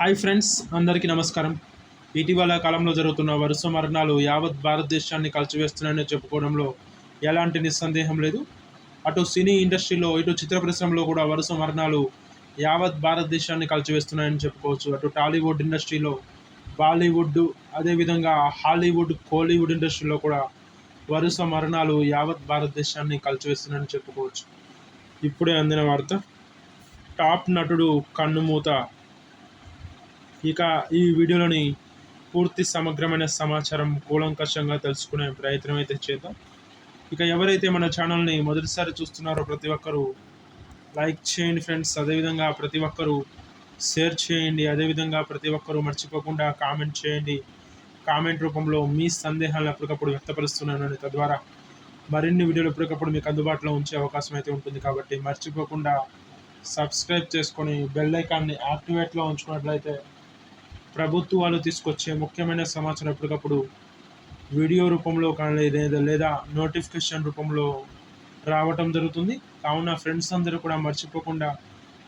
Hi friends అందరికీ నమస్కారం. ఇటీవల కాలంలో జరుగుతున్న వరుస మరణాలు యావత్ భారతదేశాన్ని కలిచివేస్తున్నాయని చెప్పుకోవడంలో ఎలాంటి నిస్సందేహం లేదు. అటు సినీ ఇండస్ట్రీలో ఇటు చిత్ర పరిశ్రమలో కూడా వరుస మరణాలు యావత్ భారతదేశాన్ని కలిచివేస్తున్నాయని చెప్పుకోవచ్చు. అటు టాలీవుడ్ ఇండస్ట్రీలో బాలీవుడ్ అదేవిధంగా హాలీవుడ్ కోలీవుడ్ ఇండస్ట్రీలో కూడా వరుస మరణాలు యావత్ భారతదేశాన్ని కలిచివేస్తున్నాయని చెప్పుకోవచ్చు. ఇప్పుడే అందిన వార్త. టాప్ నటుడు కన్నుమూత ఇక ఈ వీడియోలోని పూర్తి సమగ్రమైన సమాచారం కూలంకషంగా తెలుసుకునే ప్రయత్నం అయితే చేద్దాం. ఇక ఎవరైతే మన ఛానల్ని మొదటిసారి చూస్తున్నారో ప్రతి ఒక్కరూ లైక్ చేయండి ఫ్రెండ్స్. అదేవిధంగా ప్రతి ఒక్కరూ షేర్ చేయండి. అదేవిధంగా ప్రతి ఒక్కరూ మర్చిపోకుండా కామెంట్ చేయండి. కామెంట్ రూపంలో మీ సందేహాలను ఎప్పటికప్పుడు వ్యక్తపరుస్తున్నానని తద్వారా మరిన్ని వీడియోలు ఎప్పటికప్పుడు మీకు అందుబాటులో ఉంచే అవకాశం అయితే ఉంటుంది కాబట్టి మర్చిపోకుండా సబ్స్క్రైబ్ చేసుకొని బెల్ ఐకాన్ని యాక్టివేట్లో ఉంచుకున్నట్లయితే ప్రభుత్వాలు తీసుకొచ్చే ముఖ్యమైన సమాచారం ఎప్పటికప్పుడు వీడియో రూపంలో కానీ లేదా లేదా నోటిఫికేషన్ రూపంలో రావటం జరుగుతుంది. కావున ఫ్రెండ్స్ అందరూ కూడా మర్చిపోకుండా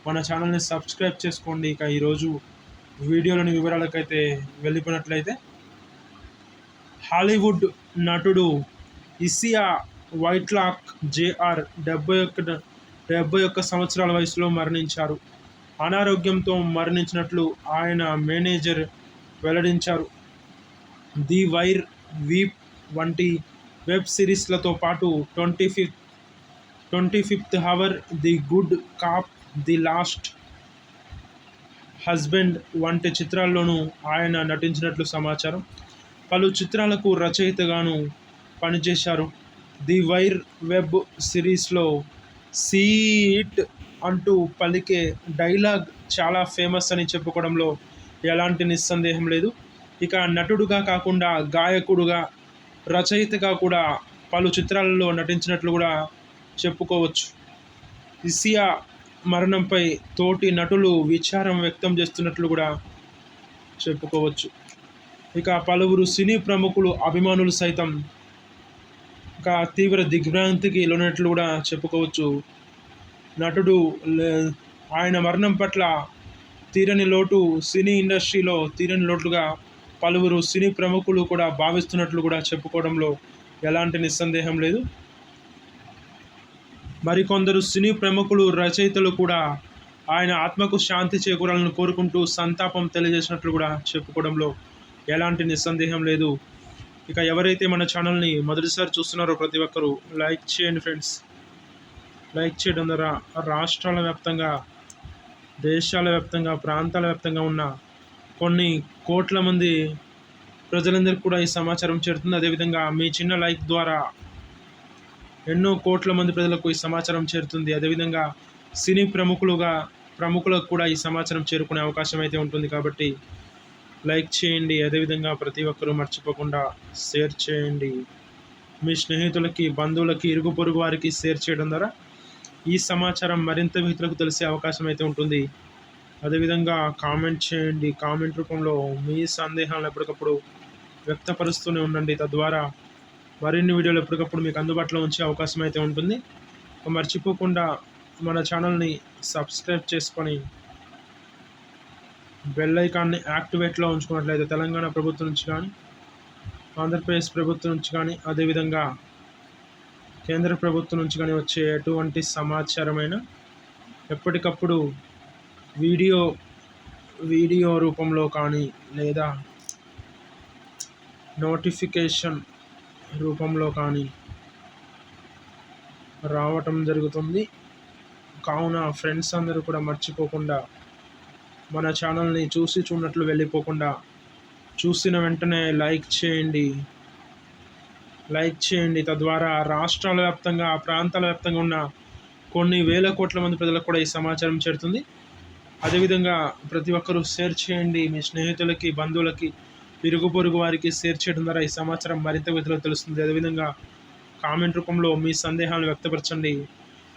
మన ఛానల్ని సబ్స్క్రైబ్ చేసుకోండి. ఇక ఈరోజు వీడియోలోని వివరాలకైతే వెళ్ళిపోయినట్లయితే హాలీవుడ్ నటుడు ఇసియా వైట్లాక్ జేఆర్ డెబ్బై ఒక్క డెబ్బై ఒక్క సంవత్సరాల వయసులో మరణించారు. అనారోగ్యంతో మరణించినట్లు ఆయన మేనేజర్ వెల్లడించారు. ది వైర్ వీప్ వంటి వెబ్ సిరీస్లతో పాటు twenty fifth twenty fifth hour the good cop the lost husband వంటి చిత్రాల్లోనూ ఆయన నటించినట్లు సమాచారం. పలు చిత్రాలకు రచయితగాను పనిచేశారు. ది వైర్ వెబ్ సిరీస్లో సీట్ అంటూ పలికే డైలాగ్ చాలా ఫేమస్ అని చెప్పుకోవడంలో ఎలాంటి నిస్సందేహం లేదు. ఇక నటుడుగా కాకుండా గాయకుడుగా రచయితగా కూడా పలు చిత్రాలలో నటించినట్లు కూడా చెప్పుకోవచ్చు. ఇసియా మరణంపై తోటి నటులు విచారం వ్యక్తం చేస్తున్నట్లు కూడా చెప్పుకోవచ్చు. ఇక పలువురు సినీ ప్రముఖులు అభిమానులు సైతం ఇక తీవ్ర దిగ్భ్రాంతికి లోనట్లు కూడా చెప్పుకోవచ్చు. నటుడు లే- ఆయన మరణం పట్ల తీరని లోటు సినీ ఇండస్ట్రీలో తీరని లోటుగా పలువురు సినీ ప్రముఖులు కూడా భావిస్తున్నట్లు కూడా చెప్పుకోవడంలో ఎలాంటి నిస్సందేహం లేదు. మరికొందరు సినీ ప్రముఖులు రచయితలు కూడా ఆయన ఆత్మకు శాంతి చేకూరాలను కోరుకుంటూ సంతాపం తెలియజేసినట్లు కూడా చెప్పుకోవడంలో ఎలాంటి నిస్సందేహం లేదు. ఇక ఎవరైతే మన ఛానల్ని మొదటిసారి చూస్తున్నారో ప్రతి ఒక్కరూ లైక్ చేయండి ఫ్రెండ్స్. లైక్ చేయడం ద్వారా రాష్ట్రాల వ్యాప్తంగా దేశాల వ్యాప్తంగా ప్రాంతాల వ్యాప్తంగా ఉన్న కొన్ని కోట్ల మంది ప్రజలందరికీ కూడా ఈ సమాచారం చేరుతుంది. అదేవిధంగా మీ చిన్న లైక్ ద్వారా ఎన్నో కోట్ల మంది ప్రజలకు ఈ సమాచారం చేరుతుంది. అదేవిధంగా సినీ ప్రముఖులుగా ప్రముఖులకు కూడా ఈ సమాచారం చేరుకునే అవకాశం అయితే ఉంటుంది కాబట్టి లైక్ చేయండి. అదేవిధంగా ప్రతి ఒక్కరూ మర్చిపోకుండా షేర్ చేయండి. మీ స్నేహితులకి బంధువులకి ఇరుగు పొరుగు వారికి షేర్ చేయడం ద్వారా ఈ సమాచారం మరింత మిత్రులకు తెలిసే అవకాశం అయితే ఉంటుంది. అదేవిధంగా కామెంట్ చేయండి. కామెంట్ రూపంలో మీ సందేహాలను ఎప్పటికప్పుడు వ్యక్తపరుస్తూనే ఉండండి. తద్వారా మరిన్ని వీడియోలు ఎప్పటికప్పుడు మీకు అందుబాటులో ఉంచే అవకాశం అయితే ఉంటుంది. మర్చిపోకుండా మన ఛానల్ని సబ్స్క్రైబ్ చేసుకొని బెల్ ఐకాన్ని యాక్టివేట్లో ఉంచుకున్నట్లయితే తెలంగాణ ప్రభుత్వం నుంచి కానీ ఆంధ్రప్రదేశ్ ప్రభుత్వం నుంచి కానీ అదేవిధంగా కేంద్ర ప్రభుత్వం నుంచి కానీ వచ్చే ఎటువంటి సమాచారమైన ఎప్పటికప్పుడు వీడియో వీడియో రూపంలో కానీ లేదా నోటిఫికేషన్ రూపంలో కానీ రావటం జరుగుతుంది. కావున ఫ్రెండ్స్ అందరూ కూడా మర్చిపోకుండా మన ఛానల్ని చూసి చూడనట్లు వెళ్ళిపోకుండా చూసిన వెంటనే లైక్ చేయండి. లైక్ చేయండి. తద్వారా రాష్ట్రాల వ్యాప్తంగా ప్రాంతాల వ్యాప్తంగా ఉన్న కొన్ని వేల కోట్ల మంది ప్రజలకు కూడా ఈ సమాచారం చేరుతుంది. అదేవిధంగా ప్రతి ఒక్కరూ షేర్ చేయండి. మీ స్నేహితులకి బంధువులకి ఇరుగు పొరుగు వారికి షేర్ చేయడం ద్వారా ఈ సమాచారం మరింత విధులు తెలుస్తుంది. అదేవిధంగా కామెంట్ రూపంలో మీ సందేహాలను వ్యక్తపరచండి.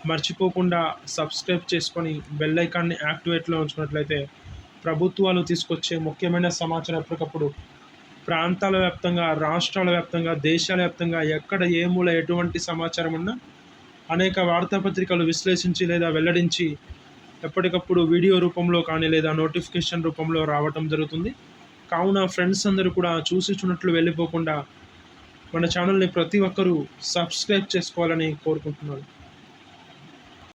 మర్చిపోకుండా సబ్స్క్రైబ్ చేసుకొని బెల్ ఐకాన్ని యాక్టివేట్లో ఉంచుకున్నట్లయితే ప్రభుత్వాలు తీసుకొచ్చే ముఖ్యమైన సమాచారం ఎప్పటికప్పుడు ప్రాంతాల వ్యాప్తంగా రాష్ట్రాల వ్యాప్తంగా దేశాల వ్యాప్తంగా ఎక్కడ ఏ మూల ఎటువంటి సమాచారం ఉన్నా అనేక వార్తాపత్రికలు విశ్లేషించి లేదా వెల్లడించి ఎప్పటికప్పుడు వీడియో రూపంలో కానీ లేదా నోటిఫికేషన్ రూపంలో రావటం జరుగుతుంది. కావున ఫ్రెండ్స్ అందరూ కూడా చూసి చూడట్లు వెళ్ళిపోకుండా మన ఛానల్ని ప్రతి ఒక్కరూ సబ్స్క్రైబ్ చేసుకోవాలని కోరుకుంటున్నాను.